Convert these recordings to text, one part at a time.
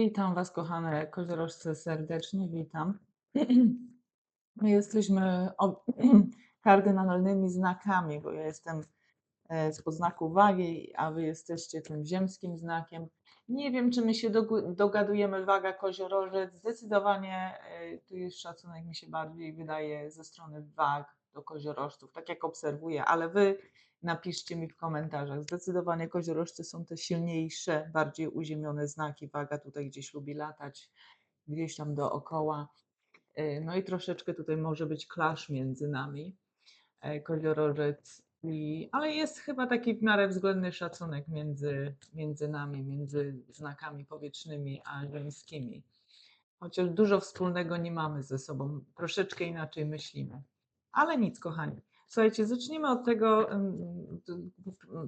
Witam Was, kochane koziorożce, serdecznie witam. My jesteśmy kardynalnymi znakami, bo ja jestem e, z podznaku wagi, a Wy jesteście tym ziemskim znakiem. Nie wiem, czy my się dogadujemy, waga koziorożec. Zdecydowanie e, tu jest szacunek, mi się bardziej wydaje, ze strony wag do koziorożców, tak jak obserwuję, ale Wy napiszcie mi w komentarzach. Zdecydowanie koziorożcy są te silniejsze, bardziej uziemione znaki. Waga tutaj gdzieś lubi latać, gdzieś tam dookoła. E, No i troszeczkę tutaj może być klasz między nami, e, koziorożec i, ale jest chyba taki w miarę względny szacunek między, między nami, między znakami powietrznymi a ziemskimi. Chociaż dużo wspólnego nie mamy ze sobą, troszeczkę inaczej myślimy. Ale nic, kochani. Słuchajcie, zacznijmy od tego,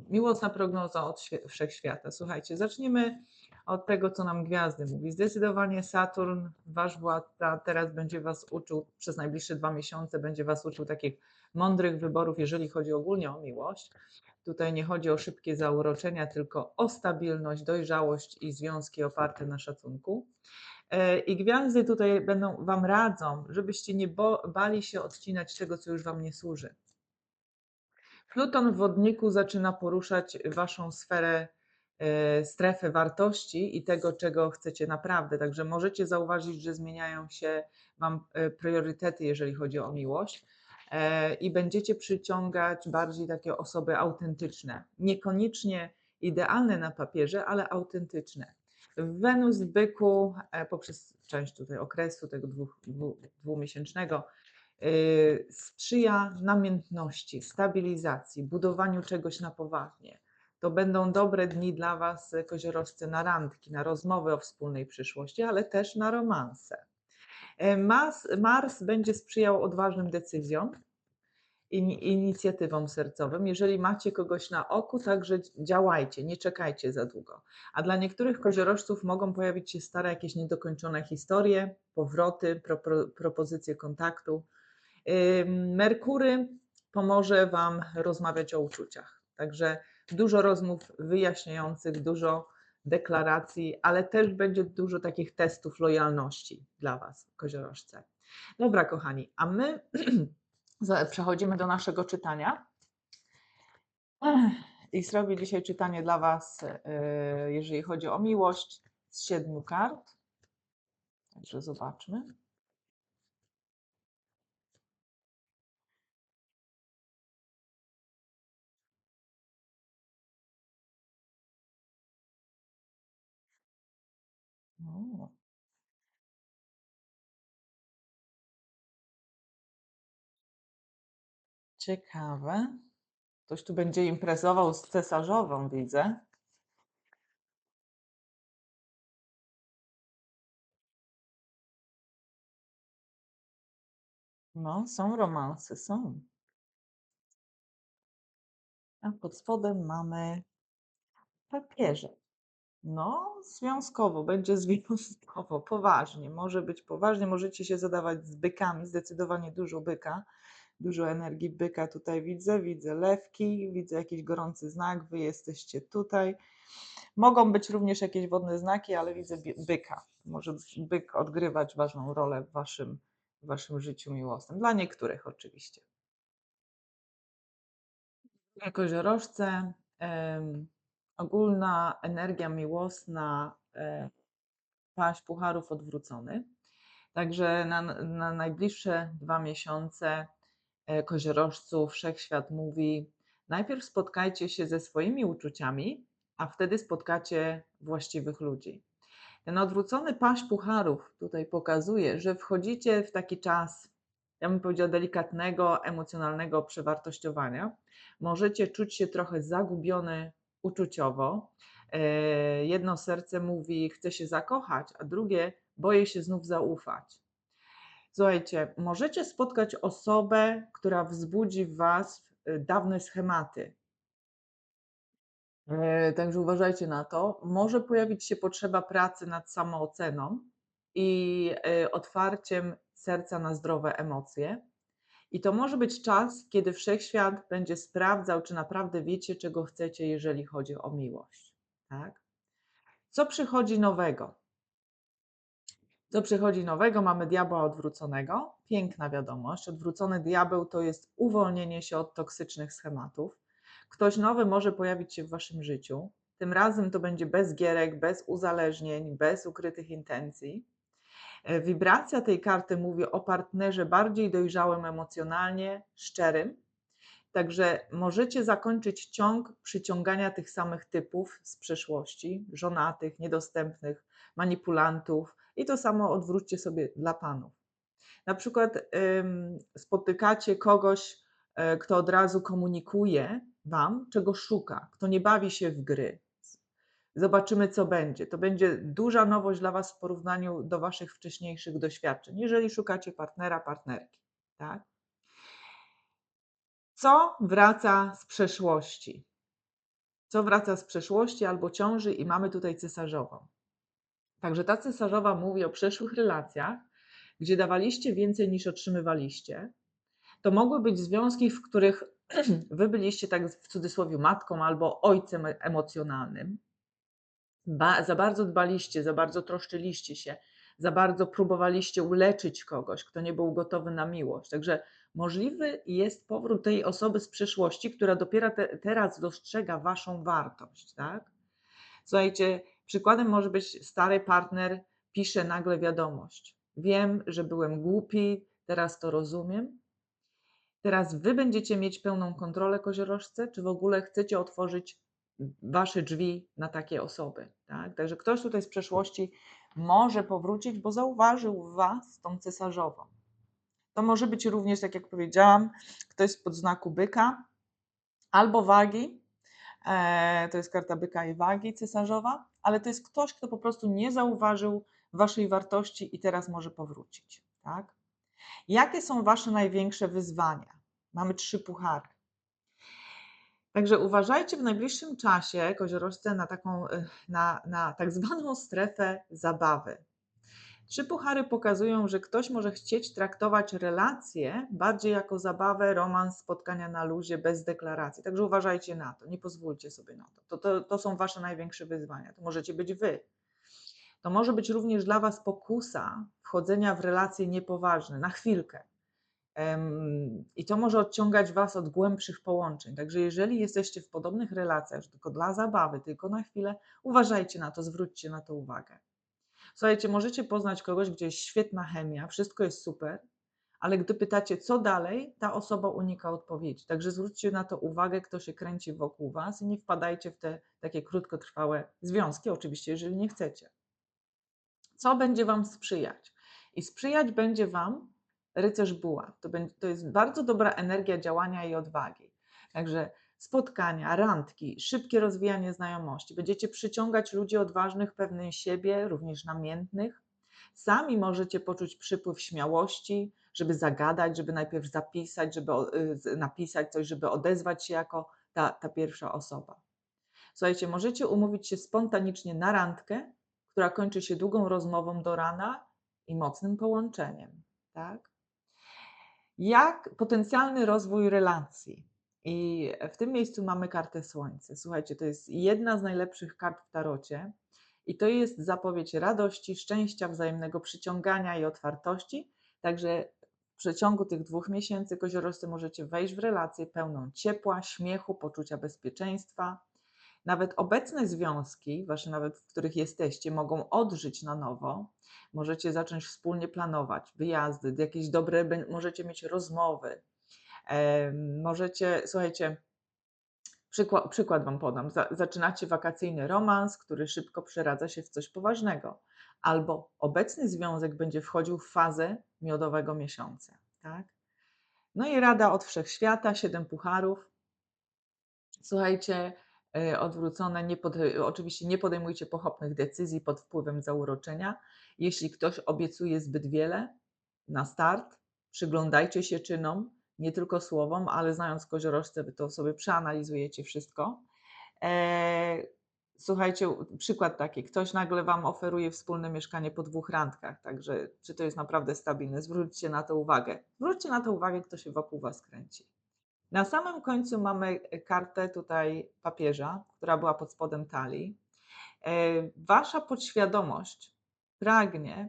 miłosna prognoza od wszechświata. Słuchajcie, zacznijmy od tego, co nam gwiazdy mówi. Zdecydowanie Saturn, wasz władca, teraz będzie was uczył, przez najbliższe dwa miesiące będzie was uczył takich mądrych wyborów, jeżeli chodzi ogólnie o miłość. Tutaj nie chodzi o szybkie zauroczenia, tylko o stabilność, dojrzałość i związki oparte na szacunku. E, I gwiazdy tutaj będą Wam radzą, żebyście nie bali się odcinać tego, co już Wam nie służy. Pluton w wodniku zaczyna poruszać Waszą sferę, e, strefę wartości i tego, czego chcecie naprawdę. Także możecie zauważyć, że zmieniają się Wam e, priorytety, jeżeli chodzi o miłość. I będziecie przyciągać bardziej takie osoby autentyczne. Niekoniecznie idealne na papierze, ale autentyczne. Wenus w byku e, poprzez część tutaj okresu tego dwóch, dwu, dwumiesięcznego y, sprzyja namiętności, stabilizacji, budowaniu czegoś na poważnie. To będą dobre dni dla Was, e, koziorożcy, na randki, na rozmowy o wspólnej przyszłości, ale też na romanse. E, Mars, Mars będzie sprzyjał odważnym decyzjom, inicjatywom sercowym. Jeżeli macie kogoś na oku, także działajcie, nie czekajcie za długo. A dla niektórych koziorożców mogą pojawić się stare jakieś niedokończone historie, powroty, pro, pro, propozycje kontaktu. Merkury pomoże Wam rozmawiać o uczuciach. Także dużo rozmów wyjaśniających, dużo deklaracji, ale też będzie dużo takich testów lojalności dla Was, koziorożce. Dobra, kochani, a my przechodzimy do naszego czytania. I zrobię dzisiaj czytanie dla Was, e, jeżeli chodzi o miłość, z siedmiu kart. Także zobaczmy. O. Ciekawe. Ktoś tu będzie imprezował z cesarzową, widzę. No, są romanse, są. A pod spodem mamy papieże. No, związkowo, będzie związkowo, poważnie. Może być poważnie, możecie się zadawać z bykami, zdecydowanie dużo byka, dużo energii byka tutaj widzę. Widzę lewki, widzę jakiś gorący znak, wy jesteście tutaj. Mogą być również jakieś wodne znaki, ale widzę byka. Może byk odgrywać ważną rolę w waszym, w waszym życiu miłosnym. Dla niektórych oczywiście. Dla koziorożce em, ogólna energia miłosna, e, paść pucharów odwrócony. Także na, na najbliższe dwa miesiące e, koziorożców wszechświat mówi: najpierw spotkajcie się ze swoimi uczuciami, a wtedy spotkacie właściwych ludzi. Ten odwrócony paść pucharów tutaj pokazuje, że wchodzicie w taki czas, ja bym powiedziała, delikatnego, emocjonalnego przewartościowania. Możecie czuć się trochę zagubiony uczuciowo. E, Jedno serce mówi, chce się zakochać, a drugie boję się znów zaufać. Słuchajcie, możecie spotkać osobę, która wzbudzi w Was e, dawne schematy. E, Także uważajcie na to. Może pojawić się potrzeba pracy nad samooceną i e, otwarciem serca na zdrowe emocje. I to może być czas, kiedy wszechświat będzie sprawdzał, czy naprawdę wiecie, czego chcecie, jeżeli chodzi o miłość. Tak? Co przychodzi nowego? Co przychodzi nowego? Mamy diabła odwróconego. Piękna wiadomość. Odwrócony diabeł to jest uwolnienie się od toksycznych schematów. Ktoś nowy może pojawić się w waszym życiu. Tym razem to będzie bez gierek, bez uzależnień, bez ukrytych intencji. E, wibracja tej karty mówi o partnerze bardziej dojrzałym emocjonalnie, szczerym. Także możecie zakończyć ciąg przyciągania tych samych typów z przeszłości, żonatych, niedostępnych, manipulantów, i to samo odwróćcie sobie dla panów. Na przykład spotykacie kogoś, y, kto od razu komunikuje wam, czego szuka, kto nie bawi się w gry. Zobaczymy, co będzie. To będzie duża nowość dla Was w porównaniu do Waszych wcześniejszych doświadczeń, jeżeli szukacie partnera, partnerki. Tak? Co wraca z przeszłości? Co wraca z przeszłości albo ciąży, i mamy tutaj cesarzową. Także ta cesarzowa mówi o przeszłych relacjach, gdzie dawaliście więcej niż otrzymywaliście. To mogły być związki, w których wy byliście tak w cudzysłowie matką albo ojcem emocjonalnym. Ba, za bardzo dbaliście, za bardzo troszczyliście się, za bardzo próbowaliście uleczyć kogoś, kto nie był gotowy na miłość. Także możliwy jest powrót tej osoby z przeszłości, która dopiero te, teraz dostrzega waszą wartość. Tak? Słuchajcie, Przykładem może być stary partner pisze nagle wiadomość. Wiem, że byłem głupi, teraz to rozumiem. Teraz wy będziecie mieć pełną kontrolę koziorożce, czy w ogóle chcecie otworzyć wasze drzwi na takie osoby. Tak? Także ktoś tutaj z przeszłości może powrócić, bo zauważył was tą cesarzową. To może być również, tak jak powiedziałam, ktoś z podznaku byka albo wagi. E, to jest karta byka i wagi cesarzowa ale to jest ktoś, kto po prostu nie zauważył waszej wartości i teraz może powrócić. Tak? Jakie są wasze największe wyzwania? Mamy trzy puchary. Także uważajcie w najbliższym czasie, koziorożce, na taką, y, na, na tak zwaną strefę zabawy. Trzy puchary pokazują, że ktoś może chcieć traktować relacje bardziej jako zabawę, romans, spotkania na luzie, bez deklaracji. Także uważajcie na to, nie pozwólcie sobie na to. To, to, to są wasze największe wyzwania. To możecie być wy. To może być również dla was pokusa wchodzenia w relacje niepoważne, na chwilkę. I to może odciągać Was od głębszych połączeń. Także jeżeli jesteście w podobnych relacjach, tylko dla zabawy, tylko na chwilę, uważajcie na to, zwróćcie na to uwagę. Słuchajcie, możecie poznać kogoś, gdzie jest świetna chemia, wszystko jest super, ale gdy pytacie, co dalej, ta osoba unika odpowiedzi. Także zwróćcie na to uwagę, kto się kręci wokół Was i nie wpadajcie w te takie krótkotrwałe związki, oczywiście, jeżeli nie chcecie. Co będzie Wam sprzyjać? I sprzyjać będzie Wam rycerz buła. To, będzie, to jest bardzo dobra energia działania i odwagi. Także spotkania, randki, szybkie rozwijanie znajomości. Będziecie przyciągać ludzi odważnych, pewnych siebie, również namiętnych. Sami możecie poczuć przypływ śmiałości, żeby zagadać, żeby najpierw zapisać, żeby y, napisać coś, żeby odezwać się jako ta, ta pierwsza osoba. Słuchajcie, możecie umówić się spontanicznie na randkę, która kończy się długą rozmową do rana i mocnym połączeniem. Tak? Jak potencjalny rozwój relacji? I w tym miejscu mamy kartę Słońce. Słuchajcie, to jest jedna z najlepszych kart w tarocie i to jest zapowiedź radości, szczęścia, wzajemnego przyciągania i otwartości. Także w przeciągu tych dwóch miesięcy koziorożcy możecie wejść w relację pełną ciepła, śmiechu, poczucia bezpieczeństwa. Nawet obecne związki, wasze nawet, w których jesteście, mogą odżyć na nowo. Możecie zacząć wspólnie planować wyjazdy, jakieś dobre, możecie mieć rozmowy, Możecie, słuchajcie, przykład, przykład Wam podam. Zaczynacie wakacyjny romans, który szybko przeradza się w coś poważnego, albo obecny związek będzie wchodził w fazę miodowego miesiąca. Tak? No i rada od wszechświata, siedem pucharów. Słuchajcie, e, odwrócone, nie pod, oczywiście nie podejmujcie pochopnych decyzji pod wpływem zauroczenia. Jeśli ktoś obiecuje zbyt wiele na start, przyglądajcie się czynom, nie tylko słowom, ale znając koziorożce, wy to sobie przeanalizujecie wszystko. E, słuchajcie, przykład taki, ktoś nagle Wam oferuje wspólne mieszkanie po dwóch randkach, także czy to jest naprawdę stabilne? Zwróćcie na to uwagę. Zwróćcie na to uwagę, kto się wokół Was kręci. Na samym końcu mamy kartę tutaj papieża, która była pod spodem talii. E, wasza podświadomość pragnie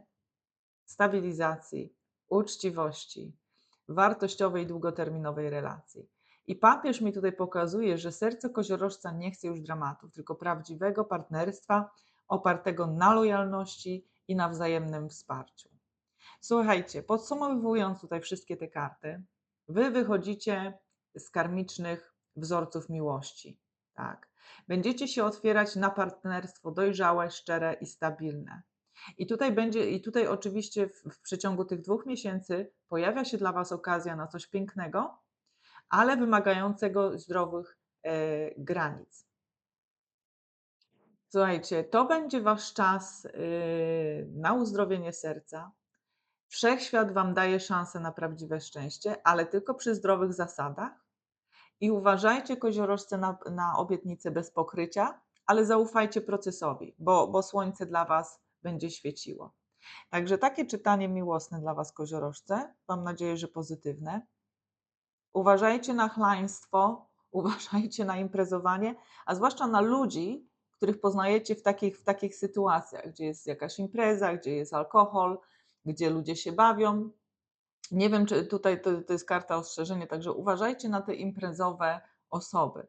stabilizacji, uczciwości, wartościowej, długoterminowej relacji. I papież mi tutaj pokazuje, że serce koziorożca nie chce już dramatów, tylko prawdziwego partnerstwa opartego na lojalności i na wzajemnym wsparciu. Słuchajcie, podsumowując tutaj wszystkie te karty, wy wychodzicie z karmicznych wzorców miłości. Tak. Będziecie się otwierać na partnerstwo dojrzałe, szczere i stabilne. I tutaj będzie, i tutaj oczywiście w, w przeciągu tych dwóch miesięcy pojawia się dla Was okazja na coś pięknego, ale wymagającego zdrowych e, granic. Słuchajcie, to będzie Wasz czas y, na uzdrowienie serca. Wszechświat Wam daje szansę na prawdziwe szczęście, ale tylko przy zdrowych zasadach. I uważajcie, koziorożce, na, na obietnicę bez pokrycia, ale zaufajcie procesowi, bo, bo słońce dla Was będzie świeciło. Także takie czytanie miłosne dla Was, koziorożce. Mam nadzieję, że pozytywne. Uważajcie na chlaństwo, uważajcie na imprezowanie, a zwłaszcza na ludzi, których poznajecie w takich, w takich sytuacjach, gdzie jest jakaś impreza, gdzie jest alkohol, gdzie ludzie się bawią. Nie wiem, czy tutaj to, to jest karta ostrzeżenia, także uważajcie na te imprezowe osoby.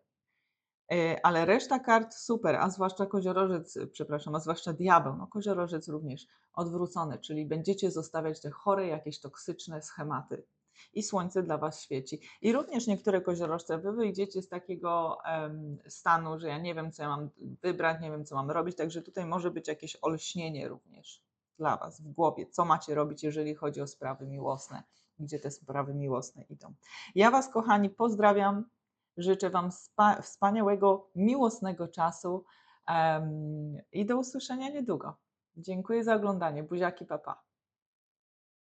E, ale reszta kart super, a zwłaszcza koziorożec, przepraszam, a zwłaszcza diabeł, no koziorożec również odwrócony, czyli będziecie zostawiać te chore, jakieś toksyczne schematy i słońce dla Was świeci. I również niektóre koziorożce, Wy wyjdziecie z takiego um, stanu, że ja nie wiem, co ja mam wybrać, nie wiem, co mam robić, także tutaj może być jakieś olśnienie również dla Was w głowie, co macie robić, jeżeli chodzi o sprawy miłosne, gdzie te sprawy miłosne idą. Ja Was, kochani, pozdrawiam, życzę Wam wspaniałego, miłosnego czasu um, i do usłyszenia niedługo. Dziękuję za oglądanie. Buziaki, papa.